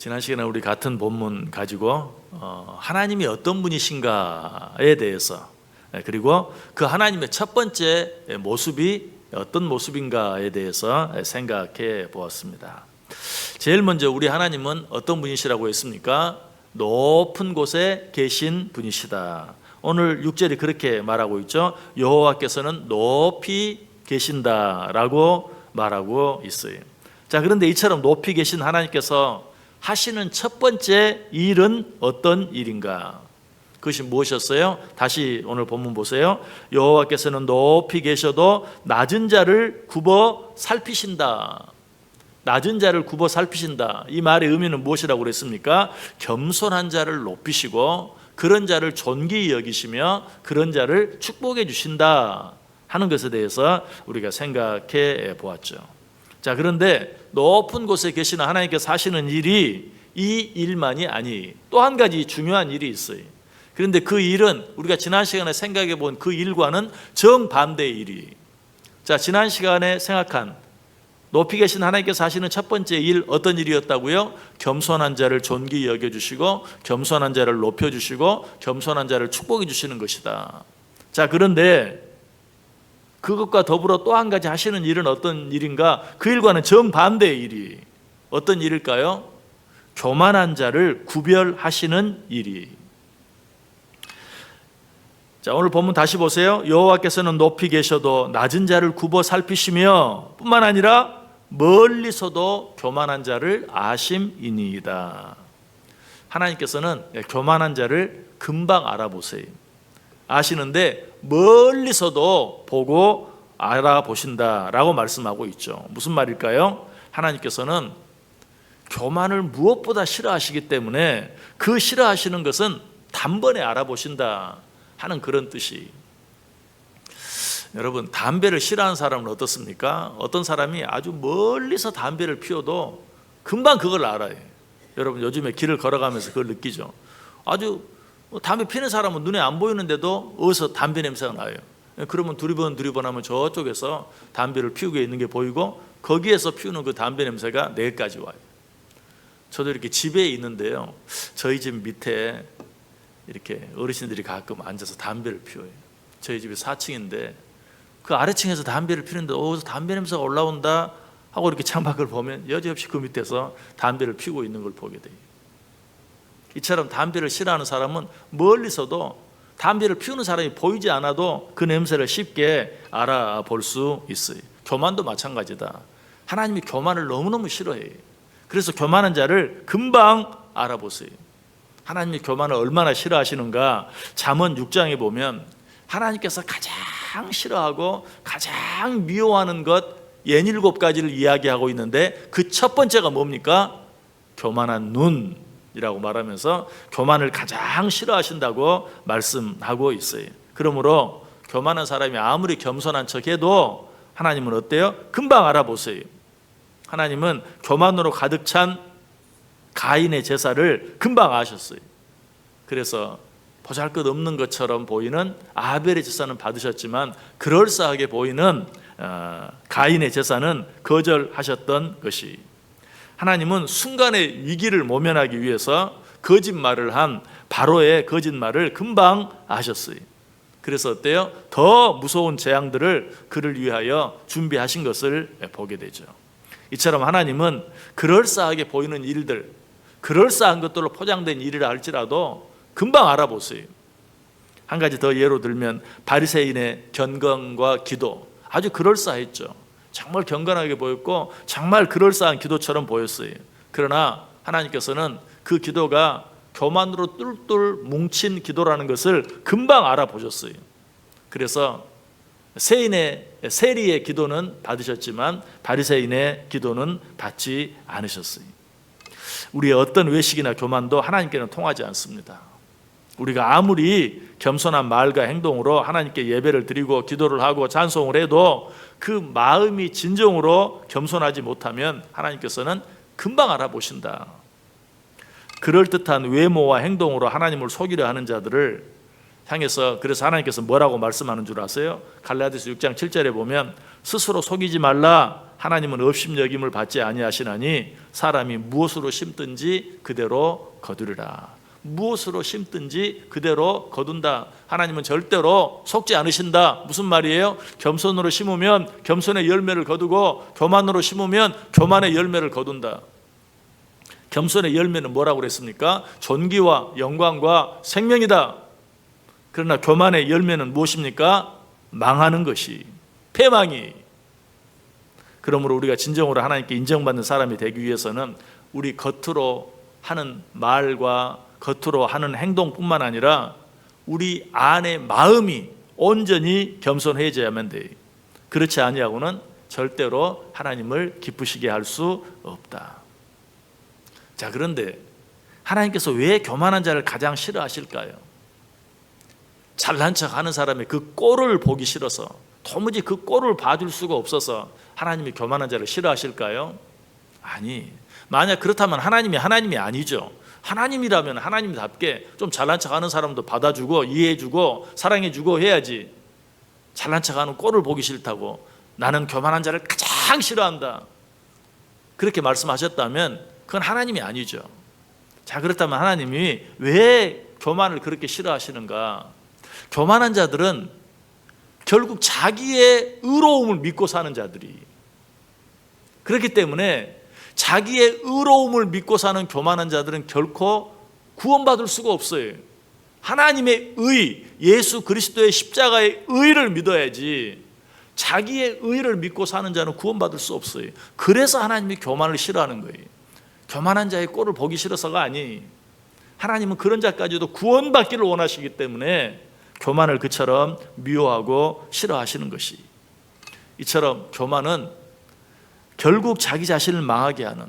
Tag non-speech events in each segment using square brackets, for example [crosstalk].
지난 시간에 우리 같은 본문 가지고 어, 하나님이 어떤 분이신가에 대해서 예, 그리고 그 하나님의 첫 번째 모습이 어떤 모습인가에 대해서 생각해 보았습니다. 제일 먼저 우리 하나님은 어떤 분이시라고 했습니까? 높은 곳에 계신 분이시다. 오늘 6절이 그렇게 말하고 있죠. 여호와께서는 높이 계신다라고 말하고 있어요. 자, 그런데 이처럼 높이 계신 하나님께서 하시는 첫 번째 일은 어떤 일인가? 그것이 무엇이었어요? 다시 오늘 본문 보세요. 여호와께서는 높이 계셔도 낮은 자를 굽어 살피신다. 낮은 자를 굽어 살피신다. 이 말의 의미는 무엇이라고 그랬습니까? 겸손한 자를 높이시고 그런 자를 존귀히 여기시며 그런 자를 축복해 주신다 하는 것에 대해서 우리가 생각해 보았죠. 자, 그런데 높은 곳에 계시는 하나님께서 하시는 일이 이 일만이 아니 또 한 가지 중요한 일이 있어요. 그런데 그 일은 우리가 지난 시간에 생각해 본 그 일과는 정반대의 일이. 자, 지난 시간에 생각한 높이 계신 하나님께서 하시는 첫 번째 일 어떤 일이었다고요? 겸손한 자를 존귀히 여겨 주시고 겸손한 자를 높여 주시고 겸손한 자를 축복해 주시는 것이다. 자, 그런데 그것과 더불어 또 한 가지 하시는 일은 어떤 일인가? 그 일과는 정반대의 일이 어떤 일일까요? 교만한 자를 구별하시는 일이. 자, 오늘 본문 다시 보세요. 여호와께서는 높이 계셔도 낮은 자를 굽어 살피시며 뿐만 아니라 멀리서도 교만한 자를 아심이니이다. 하나님께서는 교만한 자를 금방 알아보세요. 아시는데 멀리서도 보고 알아보신다라고 말씀하고 있죠. 무슨 말일까요? 하나님께서는 교만을 무엇보다 싫어하시기 때문에 그 싫어하시는 것은 단번에 알아보신다 하는 그런 뜻이. 여러분 담배를 싫어하는 사람은 어떻습니까? 어떤 사람이 아주 멀리서 담배를 피워도 금방 그걸 알아요. 여러분 요즘에 길을 걸어가면서 그걸 느끼죠. 아주 뭐 담배 피는 사람은 눈에 안 보이는데도 어디서 담배 냄새가 나요. 그러면 두리번 두리번 하면 저쪽에서 담배를 피우고 있는 게 보이고 거기에서 피우는 그 담배 냄새가 내까지 와요. 저도 이렇게 집에 있는데요. 저희 집 밑에 이렇게 어르신들이 가끔 앉아서 담배를 피워요. 저희 집이 4층인데 그 아래층에서 담배를 피우는데 어디서 담배 냄새가 올라온다 하고 이렇게 [laughs] 창밖을 보면 여지없이 그 밑에서 담배를 피우고 있는 걸 보게 돼요. 이처럼 담배를 싫어하는 사람은 멀리서도 담배를 피우는 사람이 보이지 않아도 그 냄새를 쉽게 알아볼 수 있어요. 교만도 마찬가지다. 하나님이 교만을 너무너무 싫어해요. 그래서 교만한 자를 금방 알아보세요. 하나님이 교만을 얼마나 싫어하시는가 잠언 6장에 보면 하나님께서 가장 싫어하고 가장 미워하는 것 예닐곱 가지를 이야기하고 있는데 그 첫 번째가 뭡니까? 교만한 눈 이라고 말하면서 교만을 가장 싫어하신다고 말씀하고 있어요. 그러므로 교만한 사람이 아무리 겸손한 척해도 하나님은 어때요? 금방 알아보세요. 하나님은 교만으로 가득 찬 가인의 제사를 금방 아셨어요. 그래서 보잘 것 없는 것처럼 보이는 아벨의 제사는 받으셨지만 그럴싸하게 보이는 어, 가인의 제사는 거절하셨던 것이 하나님은 순간의 위기를 모면하기 위해서 거짓말을 한 바로의 거짓말을 금방 아셨어요. 그래서 어때요? 더 무서운 재앙들을 그를 위하여 준비하신 것을 보게 되죠. 이처럼 하나님은 그럴싸하게 보이는 일들, 그럴싸한 것들로 포장된 일이라 할지라도 금방 알아보세요. 한 가지 더 예로 들면 바리새인의 견건과 기도 아주 그럴싸했죠. 정말 경건하게 보였고 정말 그럴싸한 기도처럼 보였어요. 그러나 하나님께서는 그 기도가 교만으로 뚫뚫 뭉친 기도라는 것을 금방 알아보셨어요. 그래서 세인의 세리의 기도는 받으셨지만 바리새인의 기도는 받지 않으셨어요. 우리의 어떤 외식이나 교만도 하나님께는 통하지 않습니다. 우리가 아무리 겸손한 말과 행동으로 하나님께 예배를 드리고 기도를 하고 찬송을 해도 그 마음이 진정으로 겸손하지 못하면 하나님께서는 금방 알아보신다. 그럴듯한 외모와 행동으로 하나님을 속이려 하는 자들을 향해서 그래서 하나님께서 뭐라고 말씀하는 줄 아세요? 갈라디아서 6장 7절에 보면 스스로 속이지 말라 하나님은 업심 여김을 받지 아니하시나니 사람이 무엇으로 심든지 그대로 거두리라. 무엇으로 심든지 그대로 거둔다. 하나님은 절대로 속지 않으신다. 무슨 말이에요? 겸손으로 심으면 겸손의 열매를 거두고 교만으로 심으면 교만의 열매를 거둔다. 겸손의 열매는 뭐라고 그랬습니까? 존귀와 영광과 생명이다. 그러나 교만의 열매는 무엇입니까? 망하는 것이 패망이. 그러므로 우리가 진정으로 하나님께 인정받는 사람이 되기 위해서는 우리 겉으로 하는 말과 겉으로 하는 행동뿐만 아니라 우리 안의 마음이 온전히 겸손해져야만 돼. 그렇지 아니하고는 절대로 하나님을 기쁘시게 할 수 없다. 자, 그런데 하나님께서 왜 교만한 자를 가장 싫어하실까요? 잘난 척 하는 사람의 그 꼴을 보기 싫어서 도무지 그 꼴을 봐줄 수가 없어서 하나님이 교만한 자를 싫어하실까요? 아니. 만약 그렇다면 하나님이 하나님이 아니죠. 하나님이라면 하나님답게 좀 잘난 척 하는 사람도 받아주고 이해해주고 사랑해주고 해야지. 잘난 척 하는 꼴을 보기 싫다고 나는 교만한 자를 가장 싫어한다. 그렇게 말씀하셨다면 그건 하나님이 아니죠. 자, 그렇다면 하나님이 왜 교만을 그렇게 싫어하시는가? 교만한 자들은 결국 자기의 의로움을 믿고 사는 자들이 그렇기 때문에 자기의 의로움을 믿고 사는 교만한 자들은 결코 구원받을 수가 없어요. 하나님의 의, 예수 그리스도의 십자가의 의를 믿어야지 자기의 의를 믿고 사는 자는 구원받을 수 없어요. 그래서 하나님이 교만을 싫어하는 거예요. 교만한 자의 꼴을 보기 싫어서가 아니. 하나님은 그런 자까지도 구원받기를 원하시기 때문에 교만을 그처럼 미워하고 싫어하시는 것이. 이처럼 교만은 결국 자기 자신을 망하게 하는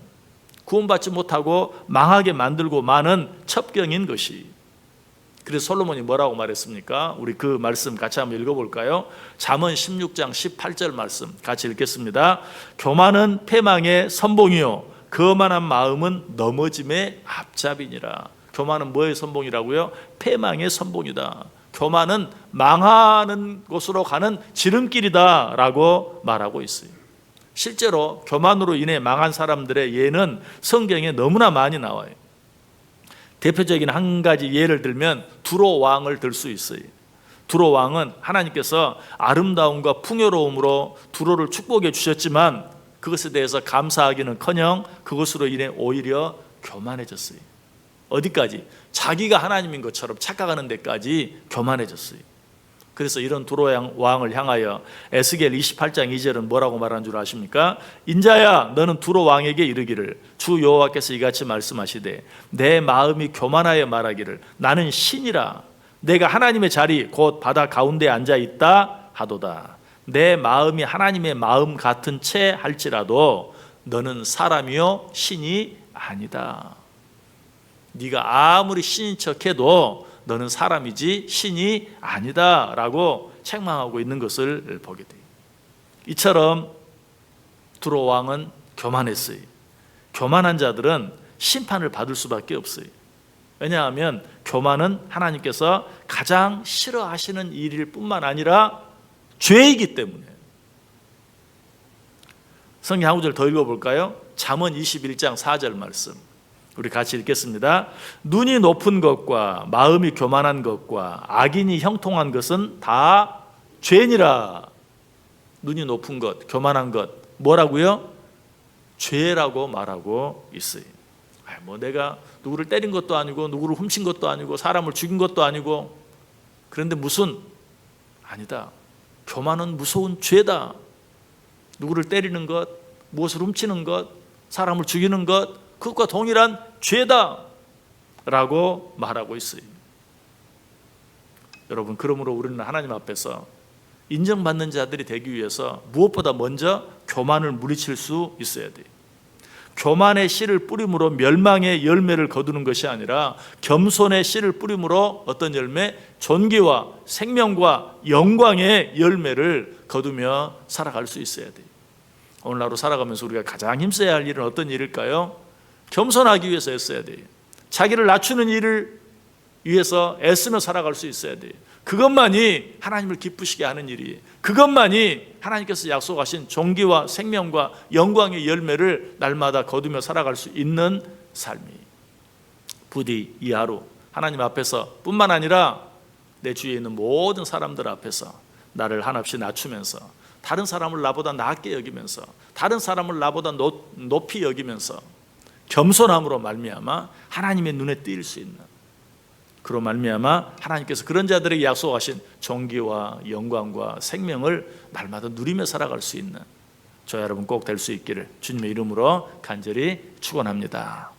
구원받지 못하고 망하게 만들고 마는 첩경인 것이. 그래서 솔로몬이 뭐라고 말했습니까? 우리 그 말씀 같이 한번 읽어볼까요? 잠언 16장 18절 말씀 같이 읽겠습니다. 교만은 패망의 선봉이요 거만한 마음은 넘어짐의 앞잡이니라. 교만은 뭐의 선봉이라고요? 패망의 선봉이다. 교만은 망하는 곳으로 가는 지름길이다라고 말하고 있어요. 실제로 교만으로 인해 망한 사람들의 예는 성경에 너무나 많이 나와요. 대표적인 한 가지 예를 들면 두로 왕을 들 수 있어요. 두로 왕은 하나님께서 아름다움과 풍요로움으로 두로를 축복해 주셨지만 그것에 대해서 감사하기는커녕 그것으로 인해 오히려 교만해졌어요. 어디까지? 자기가 하나님인 것처럼 착각하는 데까지 교만해졌어요. 그래서 이런 두로 왕을 향하여 에스겔 28장 2절은 뭐라고 말하는 줄 아십니까? 인자야 너는 두로 왕에게 이르기를 주 여호와께서 이같이 말씀하시되 내 마음이 교만하여 말하기를 나는 신이라. 내가 하나님의 자리 곧 바다 가운데 앉아 있다 하도다. 내 마음이 하나님의 마음 같은 채 할지라도 너는 사람이요 신이 아니다. 네가 아무리 신인 척해도 너는 사람이지 신이 아니다라고 책망하고 있는 것을 보게 돼요. 이처럼 두로 왕은 교만했어요. 교만한 자들은 심판을 받을 수밖에 없어요. 왜냐하면 교만은 하나님께서 가장 싫어하시는 일일 뿐만 아니라 죄이기 때문에. 성경 한 구절 더 읽어볼까요? 잠언 21장 4절 말씀. 우리 같이 읽겠습니다. 눈이 높은 것과 마음이 교만한 것과 악인이 형통한 것은 다 죄니라. 눈이 높은 것, 교만한 것, 뭐라고요? 죄라고 말하고 있어요. 뭐 내가 누구를 때린 것도 아니고 누구를 훔친 것도 아니고 사람을 죽인 것도 아니고 그런데 무슨 아니다. 교만은 무서운 죄다. 누구를 때리는 것, 무엇을 훔치는 것, 사람을 죽이는 것, 그것과 동일한 죄다 라고 말하고 있어요. 여러분, 그러므로 우리는 하나님 앞에서 인정받는 자들이 되기 위해서 무엇보다 먼저 교만을 물리칠 수 있어야 돼요. 교만의 씨를 뿌림으로 멸망의 열매를 거두는 것이 아니라 겸손의 씨를 뿌림으로 어떤 열매? 존귀와 생명과 영광의 열매를 거두며 살아갈 수 있어야 돼요. 오늘 하루 살아가면서 우리가 가장 힘써야 할 일은 어떤 일일까요? 겸손하기 위해서 애써야 돼요. 자기를 낮추는 일을 위해서 애쓰며 살아갈 수 있어야 돼요. 그것만이 하나님을 기쁘시게 하는 일이 그것만이 하나님께서 약속하신 종기와 생명과 영광의 열매를 날마다 거두며 살아갈 수 있는 삶이 부디 이 하루 하나님 앞에서 뿐만 아니라 내 주위에 있는 모든 사람들 앞에서 나를 한없이 낮추면서 다른 사람을 나보다 낮게 여기면서 다른 사람을 나보다 높- 높이 여기면서 겸손함으로 말미암아 하나님의 눈에 띄일 수 있는 그로 말미암아 하나님께서 그런 자들에게 약속하신 종기와 영광과 생명을 날마다 누리며 살아갈 수 있는 저 여러분 꼭 될 수 있기를 주님의 이름으로 간절히 축원합니다.